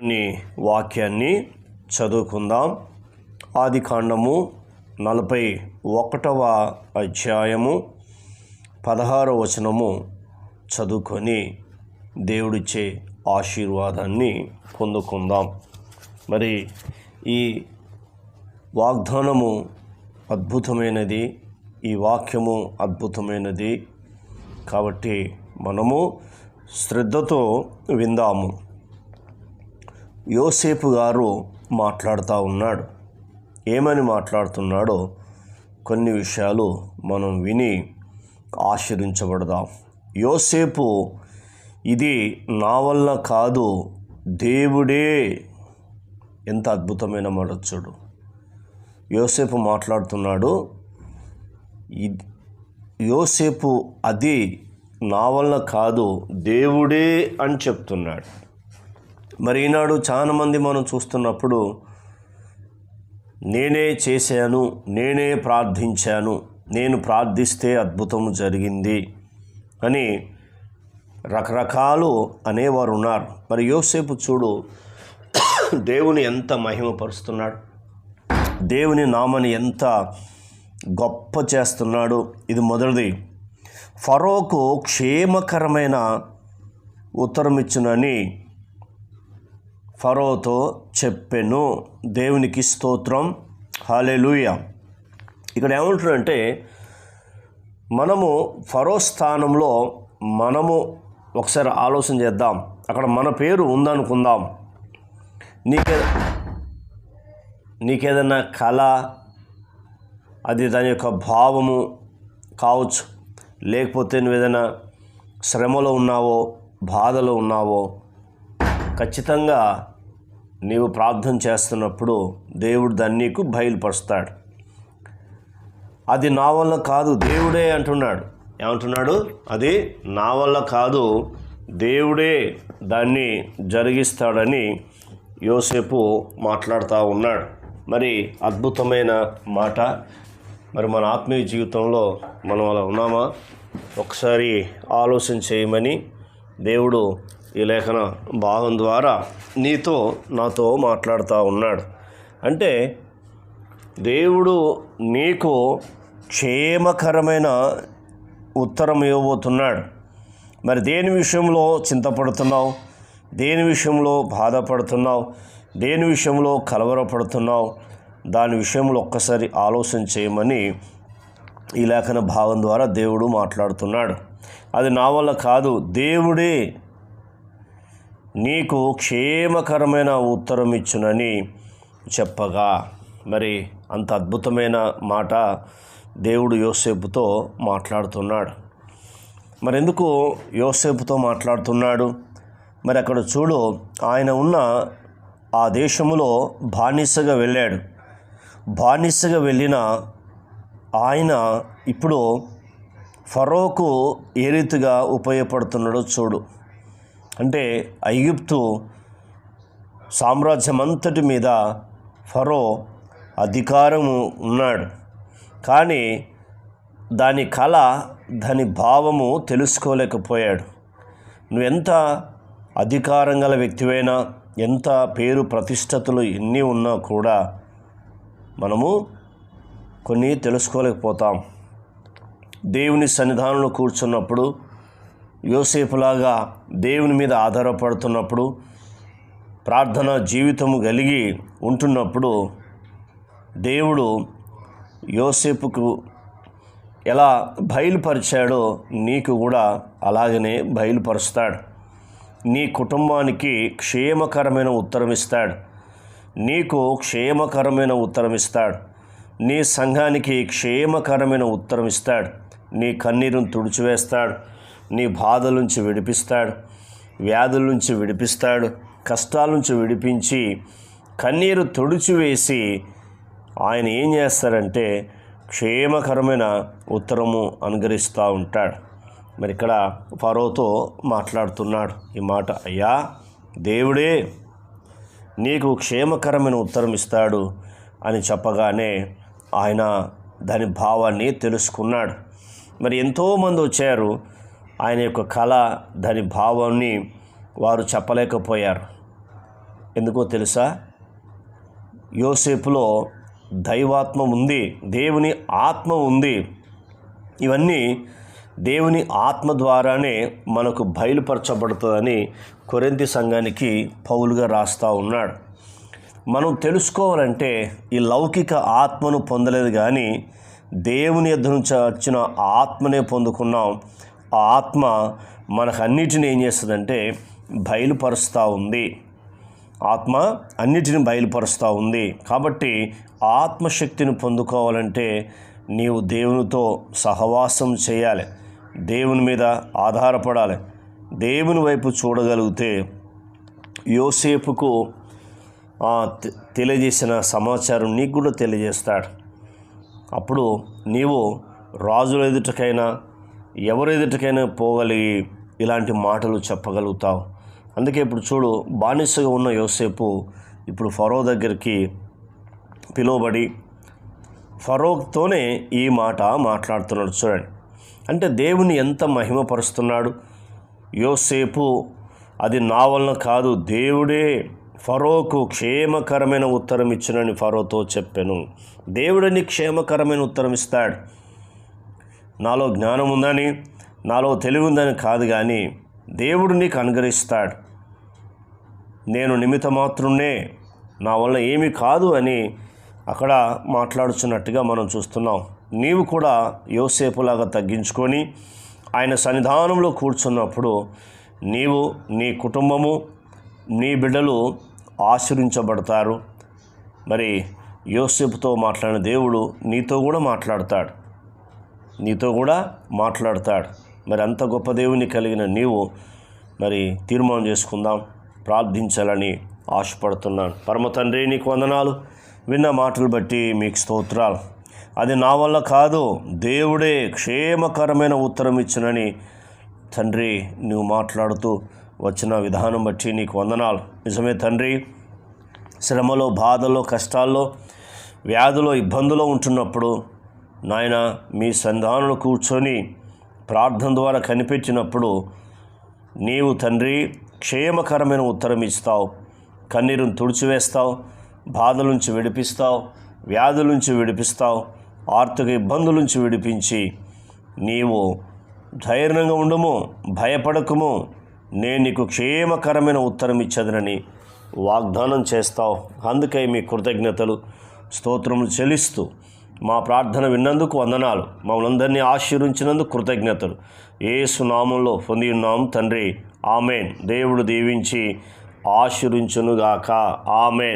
నీ వాక్యాన్ని చదువుకుందాం. ఆది కాండము నలభై ఒకటవ అధ్యాయము పదహారవ వచనము చదువుకొని దేవుడిచ్చే ఆశీర్వాదాన్ని పొందుకుందాం. మరి ఈ వాగ్దానము అద్భుతమైనది ఈ వాక్యము అద్భుతమైనది కాబట్టి మనము శ్రద్ధతో విందాము. యోసేపు గారు మాట్లాడుతూ ఉన్నాడు. ఏమని మాట్లాడుతున్నాడో కొన్ని విషయాలు మనం విని ఆశ్రయించబడదాం యోసేపు ఇది నా వల్ల కాదు దేవుడే. ఎంత అద్భుతమైన మాట చూడు యోసేపు మాట్లాడుతున్నాడు ఇది యోసేపు అది నా వల్ల కాదు దేవుడే అని చెప్తున్నాడు. మరి ఈనాడు చాలామంది మనం చూస్తున్నప్పుడు నేనే చేశాను నేనే ప్రార్థించాను నేను ప్రార్థిస్తే అద్భుతం జరిగింది అని రకరకాలు అనేవారు ఉన్నారు. మరి యోసేపు చూడు దేవుని ఎంత మహిమపరుస్తున్నాడు దేవుని నామని ఎంత గొప్ప చేస్తున్నాడు. ఇది మొదటిది. ఫరోకు క్షేమకరమైన ఉత్తరం ఇచ్చునని ఫరోతో చెప్పెను. దేవునికి స్తోత్రం. హాలెలూయ ఇక్కడ ఏమంటాడంటే మనము ఫరో స్థానంలో మనము ఒకసారి ఆలోచన చేద్దాం. అక్కడ మన పేరు ఉందనుకుందాం. నీకే నీకేదన్నా కళ అది దాని యొక్క భావము కావచ్చు. లేకపోతే నువ్వు ఏదైనా శ్రమలో ఉన్నావో బాధలో ఉన్నావో ఖచ్చితంగా నీవు ప్రార్థన చేస్తున్నప్పుడు దేవుడు దాన్ని నీకు బయలుపరుస్తాడు. అది నా వల్ల కాదు దేవుడే అంటున్నాడు. ఏమంటున్నాడు? అది నా వల్ల కాదు దేవుడే దాన్ని జరిగిస్తాడని యోసేపు మాట్లాడుతూ ఉన్నాడు. మరి అద్భుతమైన మాట. మరి మన ఆత్మీయ జీవితంలో మనం అలా ఉన్నామా? ఒకసారి ఆలోచన చేయమని దేవుడు ఈ లేఖన భాగం ద్వారా నీతో నాతో మాట్లాడుతూ ఉన్నాడు. అంటే దేవుడు నీకు క్షేమకరమైన ఉత్తరం ఇవ్వబోతున్నాడు. మరి దేని విషయంలో చింతపడుతున్నావు? దేని విషయంలో బాధపడుతున్నావు? దేని విషయంలో కలవరపడుతున్నావు? దాని విషయంలో ఒక్కసారి ఆలోచన చేయమని ఈ లేఖన భాగం ద్వారా దేవుడు మాట్లాడుతున్నాడు. అది నా వల్ల కాదు దేవుడే నీకు క్షేమకరమైన ఉత్తరం ఇచ్చునని చెప్పగా. మరి అంత అద్భుతమైన మాట దేవుడు యోసేపుతో మాట్లాడుతున్నాడు. మరి ఎందుకు యోసేపుతో మాట్లాడుతున్నాడు? మరి అక్కడ చూడు ఆయన ఉన్న ఆ దేశములో బానిసగా వెళ్ళాడు. బానిసగా వెళ్ళిన ఆయన ఇప్పుడు ఫరోకు ఏ రీతిగా ఉపయోగపడుతున్నాడో చూడు. అంటే ఐగుప్తు సామ్రాజ్యమంతటి మీద ఫరో అధికారము ఉన్నాడు. కానీ దాని కళ దాని భావము తెలుసుకోలేకపోయాడు. నువ్వెంత అధికారం గల వ్యక్తివైనా ఎంత పేరు ప్రతిష్టతలు ఎన్ని ఉన్నా కూడా మనము కొన్ని తెలుసుకోలేకపోతాం. దేవుని సన్నిధానంలో కూర్చున్నప్పుడు యోసేపులాగా దేవుని మీద ఆధారపడుతున్నప్పుడు ప్రార్థన జీవితము కలిగి ఉంటున్నప్పుడు దేవుడు యోసేపుకు ఎలా బయలుపరిచాడో నీకు కూడా అలాగనే బయలుపరుస్తాడు. నీ కుటుంబానికి క్షేమకరమైన ఉత్తరం ఇస్తాడు. నీకు క్షేమకరమైన ఉత్తరం ఇస్తాడు. నీ సంఘానికి క్షేమకరమైన ఉత్తరం ఇస్తాడు. నీ కన్నీరును తుడిచివేస్తాడు. నీ బాధల నుంచి విడిపిస్తాడు వ్యాధుల నుంచి విడిపిస్తాడు కష్టాల నుంచి విడిపించి కన్నీరు తుడిచివేసి ఆయన ఏం చేస్తారంటే క్షేమకరమైన ఉత్తరము అనుగ్రహిస్తూ ఉంటాడు. మరి ఇక్కడ ఫరోతో మాట్లాడుతున్నాడు ఈ మాట అయ్యా దేవుడే నీకు క్షేమకరమైన ఉత్తరం ఇస్తాడు అని చెప్పగానే ఆయన దాని భావాన్ని తెలుసుకున్నాడు. మరి ఎంతోమంది వచ్చారు ఆయన యొక్క కళ దాని భావాన్ని వారు చెప్పలేకపోయారు. ఎందుకో తెలుసా? యోసేపులో దైవాత్మ ఉంది దేవుని ఆత్మ ఉంది. ఇవన్నీ దేవుని ఆత్మ ద్వారానే మనకు బయలుపరచబడుతుందని కొరింతి సంఘానికి పౌలుగా రాస్తూ ఉన్నాడు. మనం తెలుసుకోవాలంటే ఈ లౌకిక ఆత్మను పొందలేదు కానీ దేవుని యొద్ద నుంచి వచ్చిన ఆత్మనే పొందుకున్నాం. ఆ ఆత్మ మనకన్నిటిని ఏం చేస్తుందంటే బయలుపరుస్తూ ఉంది. ఆత్మ అన్నిటిని బయలుపరుస్తూ ఉంది. కాబట్టి ఆత్మశక్తిని పొందుకోవాలంటే నీవు దేవునితో సహవాసం చేయాలి. దేవుని మీద ఆధారపడాలి. దేవుని వైపు చూడగలిగితే యోసేపుకు తెలియజేసిన సమాచారం నీకు కూడా తెలియజేస్తాడు. అప్పుడు నీవు రాజుల ఎదుటకైనా ఎవరు ఎదుటికైనా పోగలిగి ఇలాంటి మాటలు చెప్పగలుగుతావు. అందుకే ఇప్పుడు చూడు బానిసగా ఉన్న యోసేపు ఇప్పుడు ఫరో దగ్గరికి పిలువబడి ఫరోక్తోనే ఈ మాట మాట్లాడుతున్నాడు చూడండి. అంటే దేవుని ఎంత మహిమపరుస్తున్నాడు? యోసేపు అది నా వలన కాదు దేవుడే ఫరోకు క్షేమకరమైన ఉత్తరం ఇచ్చినని ఫరోతో చెప్పాను. దేవుడిని క్షేమకరమైన ఉత్తరం ఇస్తాడు? నాలో జ్ఞానం ఉందని నాలో తెలివి ఉందని కాదు కానీ దేవుడు నీకు అనుగ్రహిస్తాడు. నేను నిమిత్త మాత్రమే నా వల్ల ఏమీ కాదు అని అక్కడ మాట్లాడుచున్నట్టుగా మనం చూస్తున్నాం. నీవు కూడా యోసేపులాగా తగ్గించుకొని ఆయన సన్నిధానంలో కూర్చున్నప్పుడు నీవు నీ కుటుంబము నీ బిడ్డలు ఆశ్రయించబడతారు. మరి యోసేపుతో మాట్లాడిన దేవుడు నీతో కూడా మాట్లాడతాడు. నీతో కూడా మాట్లాడతాడు. మరి అంత గొప్ప దేవుని కలిగిన నీవు మరి తీర్మానం చేసుకుందాం. ప్రార్థించాలని ఆశపడుతున్నాను. పరమ తండ్రి నీకు వందనాలు. విన్న మాటలు బట్టి మీకు స్తోత్రాలు. అది నా వల్ల కాదు దేవుడే క్షేమకరమైన ఉత్తరం ఇచ్చినని తండ్రి నువ్వు మాట్లాడుతూ వచ్చిన విధానం బట్టి నీకు వందనాలు. నిజమే తండ్రి శ్రమలో బాధలో కష్టాల్లో వ్యాధులో ఇబ్బందులో ఉంటున్నప్పుడు నాయన మీ సంధానులు కూర్చొని ప్రార్థన ద్వారా కనిపించినప్పుడు నీవు తండ్రి క్షేమకరమైన ఉత్తరం ఇస్తావు. కన్నీరును తుడిచివేస్తావు బాధల నుంచి విడిపిస్తావు వ్యాధుల నుంచి విడిపిస్తావు ఆర్థిక ఇబ్బందుల నుంచి విడిపించి నీవు ధైర్యంగా ఉండము భయపడకము. నేను నీకు క్షేమకరమైన ఉత్తరం ఇచ్చదనని వాగ్దానం చేస్తావు. అందుకై మీ కృతజ్ఞతలు స్తోత్రములు చెల్లిస్తూ మా ప్రార్థన విన్నందుకు వందనాలు. మమ్మల్ని అందరినీ ఆశీర్వించినందుకు కృతజ్ఞతలు. ఏసు నామంలో పొంది ఉన్నాం తండ్రి. ఆమెన్. దేవుడు దీవించి ఆశీర్వించునుగాక ఆమెన్.